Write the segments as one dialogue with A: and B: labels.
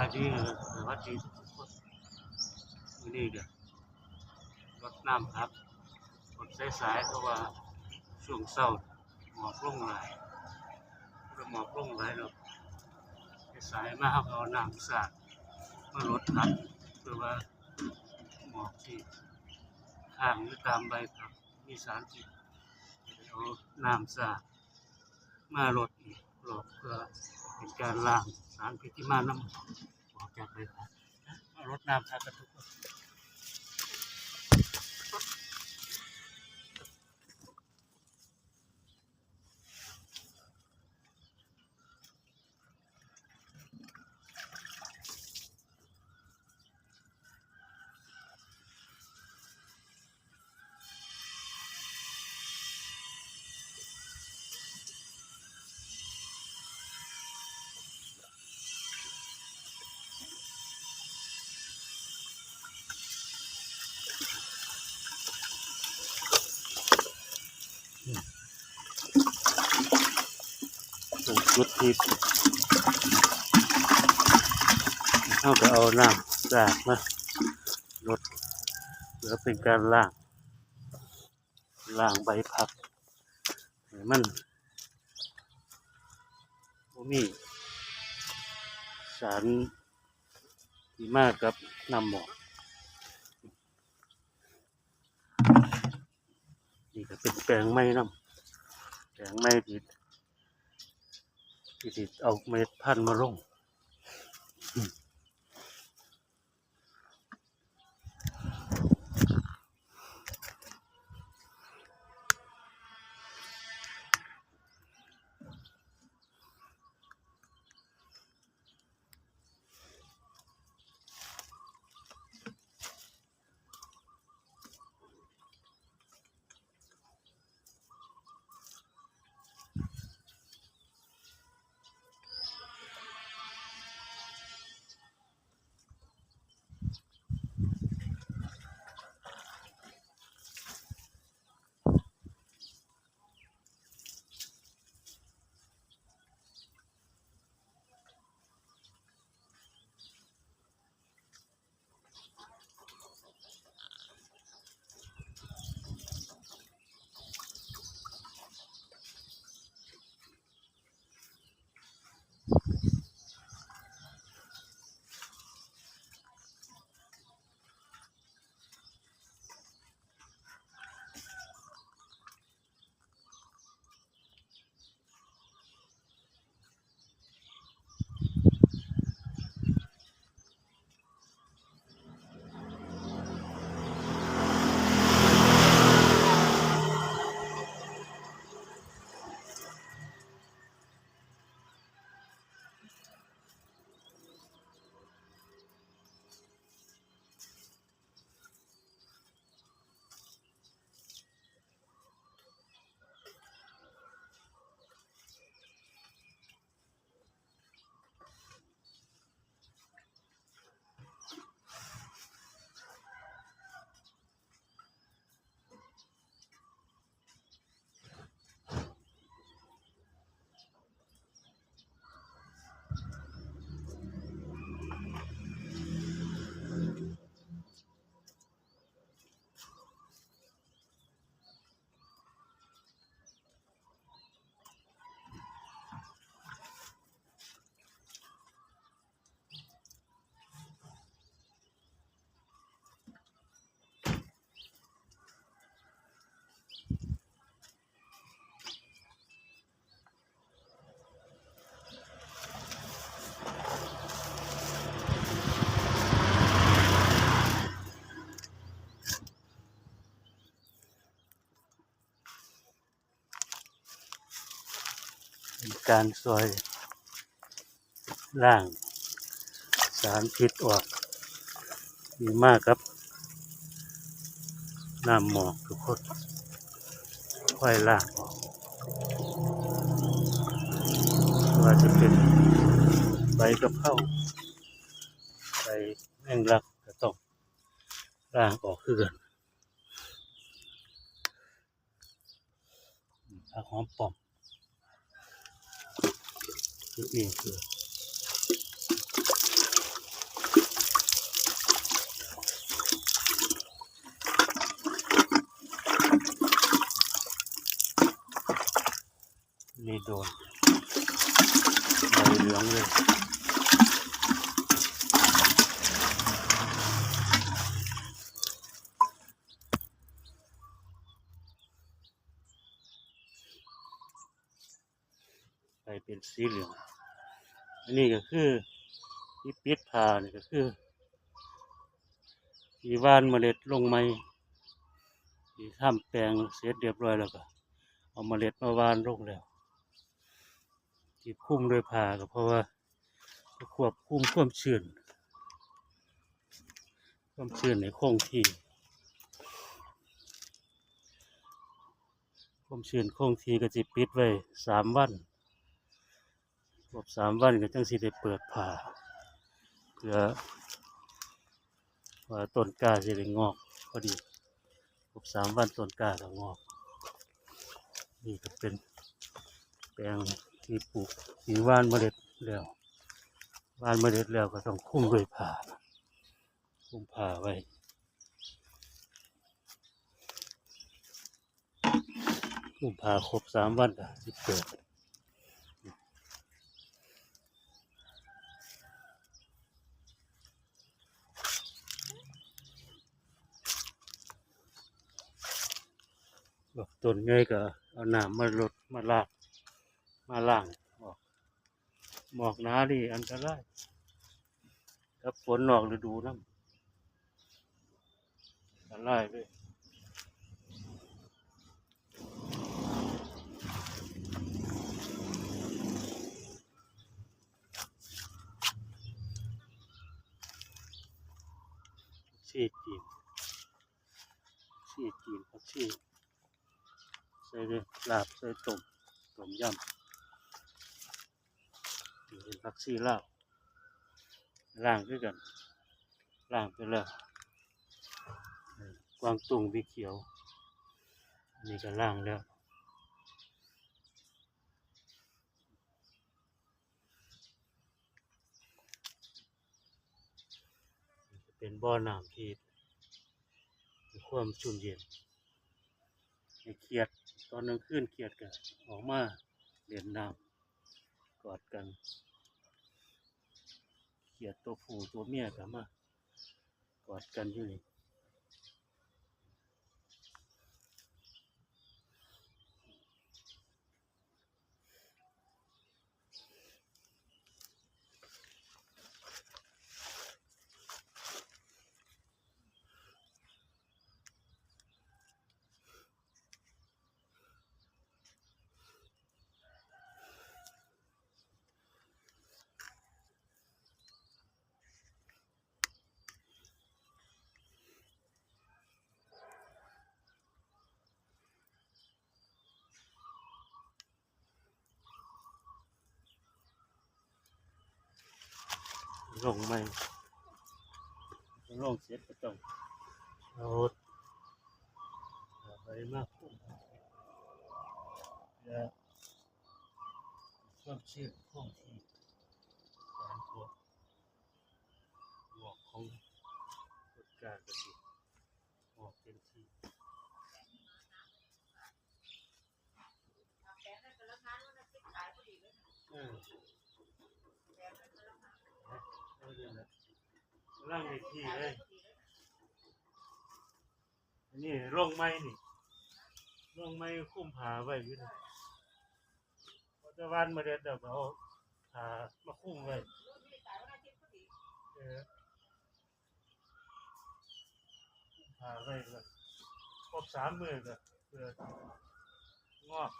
A: ายดีวัสดีทุกคนวันนี้เดี๋ยวรดน้ำครับรดสายๆเพราะว่าช่วงเศร้าหมอกลงหลายก็หมอกลงหลายเนาสายมาครับเอาน้ำสาดมารดครับเพื่อว่าหมอกที่ข้างหรือตามใบผักมีสารพิษเอาน้ำสาดมารดอีกรอบเพื่อ เป็นการล้างสารพิษที่มาน้ำออกจากเลยครับรดน้ำทากระทุก รถทิพย์เอาก็เอาน้ำสาดมารถเพื่อเป็นการล้างล้างใบผักให้มันมีสารที่มากกับน้ำหมอกนี่ก็เป็นแปลงไม้น้ำแปลงไม้ที่ ที่เอาเม็ดพันธุ์มาลง การซอยล่าง สารพิษออกดีมากครับ น้ำหมอกทุกคน ค่อยล่างออกว่าจะเป็นใบกระเพราใบแมงลักก็ต้องล่างออกคือกันผักหอมปอม คือนี่คือนี่โดนใบเหลืองเลยใส่เป็นสีเหลือง อันนี้ก็คือที่ปิดผ่านี่ก็คือที่ว่านเมล็ดลงไม้ที่ทำแปลงเสร็จเรียบร้อยแล้วก็ เอาเมล็ดมาวานลงแล้วที่คุ้มด้วยผ่าก็เพราะว่าควบคุมความชื้นความชื้นในคงที่ความชื้นคงที่ก็จะปิดไว้สามวัน รบสามวันก็จังสิได้เปิดผ่าเพื่อว่าต้นกล้าสิได้งอกพอดีครบสามวันต้นกล้าก็งอก นี่ก็เป็นแปลงที่ปลูกที่ว่านเมล็ดแล้วว่านเมล็ดแล้วก็ต้องคุ้มด้วยผ่าคุ้มผ่าไว้คุ้มผ่าครบสามวันก็สิเปิด บอกต้นใหญ่ก็เอาน้ำมาลดมาลากมาล้างออกหมอกหนาดิอันตรายถ้าฝนออกฤดูน้ำอันตรายเลยชีจีนชีจีนผักชีใส่เลยลาบใส่ต้มต้มยำนี่เป็นผักชีลาวล่างด้วยกันล่างไปแล้วกวางตุงบีเขียวนนี้ก็ล่างแล้วเป็นบ่อน้ำที่ความชุ่มเย็นไอ้เขียด อนกลางคืนเขียดกันออกมาเล่นน้ำกอดกันเขียดตัวผู้ตัวเมียกันมากอดกันอยู่นี่ ลงไม่ลงเสร็จก็ต้องเอาเอาไปมากขึ้นแล้วความชื้นคงที่การพวกหมวกของรถการกระติหมวกเป็นที่อืมเอาเดี๋ยวนะ ร่างในที่เลยอันนี้ร่องไม้นี่ร่องไม้คุ้มผาไว้อยู่นะพอจะวานมาเด็ดเดี๋ยวก็เอาผามาคุ้มไว้เออคุ้มผาไว้ก็ครบสามมือก็เพื่องอ
B: ก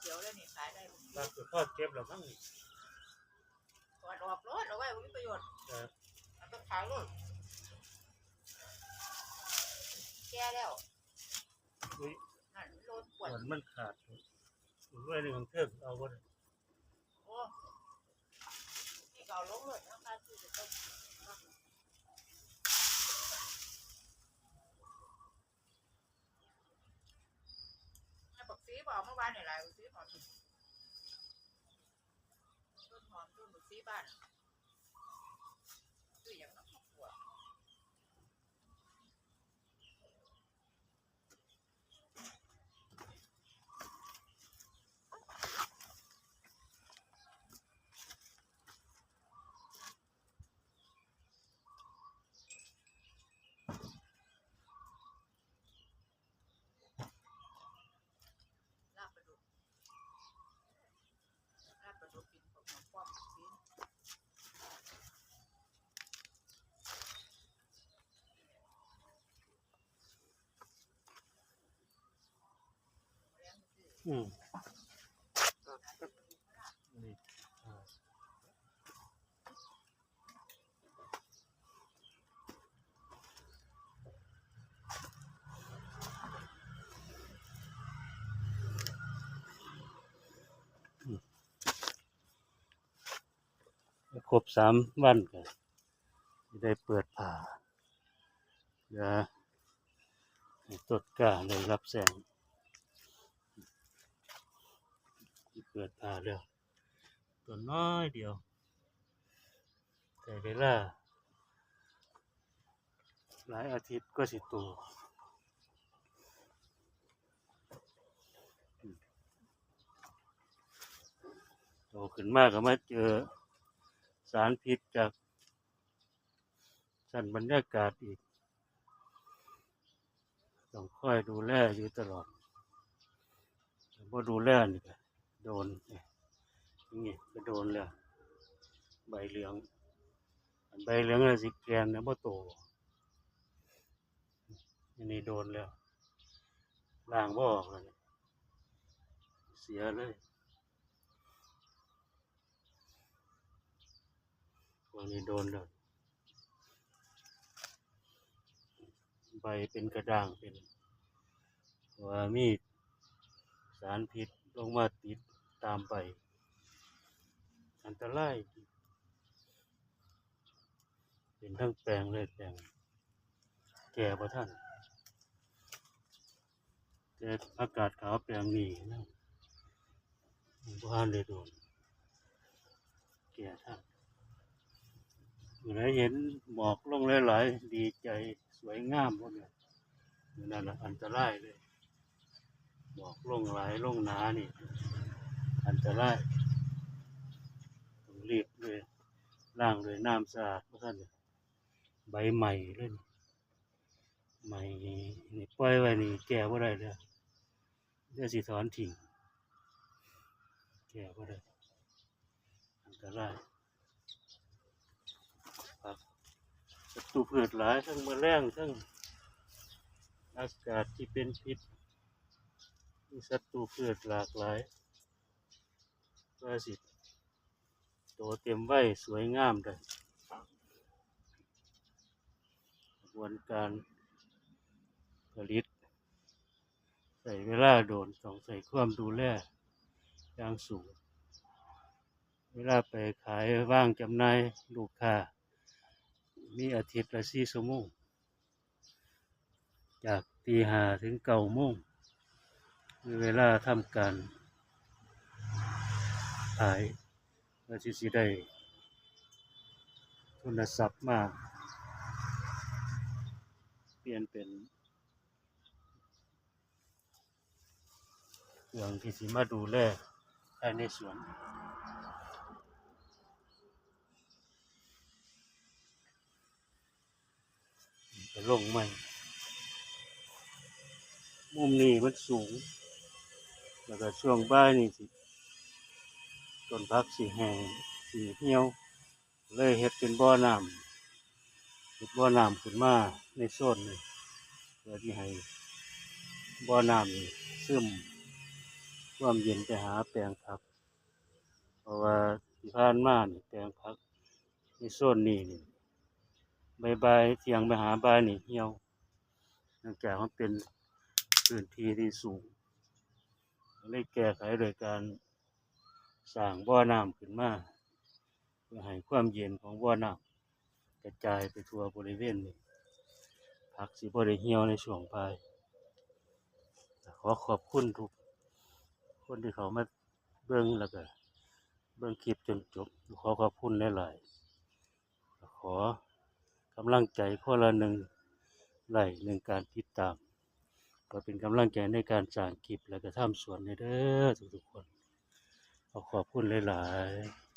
B: เขียวแล้วนี่ขายได้ผม
A: บางตัวทอดเก็บแล้วมั้งนี่
B: ถอดออกรถเอาไว้บ่มีประโยชน์
A: เออ
B: เอาต้องขายรถแก่แล้ว
A: อุ้ย
B: นั่นโลนป
A: ส่
B: วด
A: วนมันขาดอยู่ด้วยในของเทิงเอาไว้
B: โอ้นี่ก็เอาลงรถเอาค่าซื้อจะต้องให้บัก ซีบอกเมื่อวานเนี่ยแหละซีหอมต้นหอมต้นบุซีบ้านคืออย่างน้ำหัว ลาบปลาดุกลาบปลาดุกกินกับน้ำป้อมซีเลี้ยงซื้ อื
A: มครบสามวันก็ได้เปิดผ่าเดี๋ยวให้ตรวจกล้าเลยรับแสง ที่ เปิดผ่าแล้วตัวน้อยเดียวแต่เวลาหลายอาทิตย์ก็สิโตัวโตขึ้นมากก็มาเจอสารพิษจากสันบรรยากาศอีก ต้องคอยดูแลอยู่ตลอดพอดูแลนี่ก็ โดนนี่ยนี่ก็โดนแล้วใบเหลืองอันใบเหลืองน่ะสิแกนนะบ่โตอันนี้โดนแล้วล้างบ่ออกแล้วนี่เสียเลยวันนี้โดนแล้วใบเป็นกระด้างเป็นว่ามีสารพิษลงมาติด ตามไป อันตรายเป็นทั้งแปลงเลยแปลงแก่ประท่านแต่อากาศขาวแปลงนี้นะบ้านเลยโดนแก่ท่านเมื่อไรเห็นหมอกลงหลายๆ ดีใจสวยงามพวกนี้นั่นแหละอันตรายเลยหมอกลงหลายลงหนานี่ อันตรายต้องรีบเลยล้างด้วยน้ำสะอาดเพราะท่านใบใหม่เลยนี่ใหม่นี่ปล่อยไว้นี่แก่บ่ได้เลยเดี๋ยวสิถอนทิ้งแก่บ่ได้อันตรายครับศัตรูพืชหลายทั้งแมลงทั้งอากาศที่เป็นพิษมีศัตรูพืชหลากหลาย ว่าสิโตเต็มไว้สวยงามเลยกระบวนการผลิต ใส่เวลาโดนต้องใส่ความดูแลอย่างสูง เวลาไปขายว่างจำหน่ายลูกค้ามีอาทิตย์ละสี่ชั่วโมงจากตีห้าถึงเก้าโมงมีเวลาทำการ ขายเพื่อที่สิได้ทุนทรัพย์มาเปลี่ยนเป็นเรื่องที่สิมาดูแลภายในสวนจะลงไหมมุมนี้มันสูง แล้วก็ช่วงบ่ายนี่สิ ต้นพักสีแห้งสีเหี่ยว เลยเฮ็ดเป็นบ่อน้ำเฮ็ดบ่อน้ำขึ้นมาในโซนนี้เพื่อที่ให้บ่อน้ำนี่ซึมความเย็นไปหาแปลงผัก เพราะว่าที่ผ่านมานี่แปลงผักในโซนนี้นี่ใบ่ายๆเทียงไปหาใบนี่เหี่ยวเนื่องจากมันเป็นพื้นที่ที่สูงเลยแก้ไขโดยการ สร้างบ่อน้ำขึ้นมาเพื่อให้ความเย็นของบ่อน้ำกระจายไปทั่วบริเวณนี้ผักสิบ่ได้เหี่ยวในช่วงปลายขอขอบคุณทุกคนที่เขามาเบิ่งแล้วก็เบิ่งคลิปจนจบ ขอขอบคุณหลายๆขอกำลังใจคนละหนึ่งไลหนึ่งการติดตาม ก็เป็นกำลังใจในการสร้างคลิปแล้วก็ทำสวนให้เด้อทุกๆคน ขอขอบคุณหลาย ๆ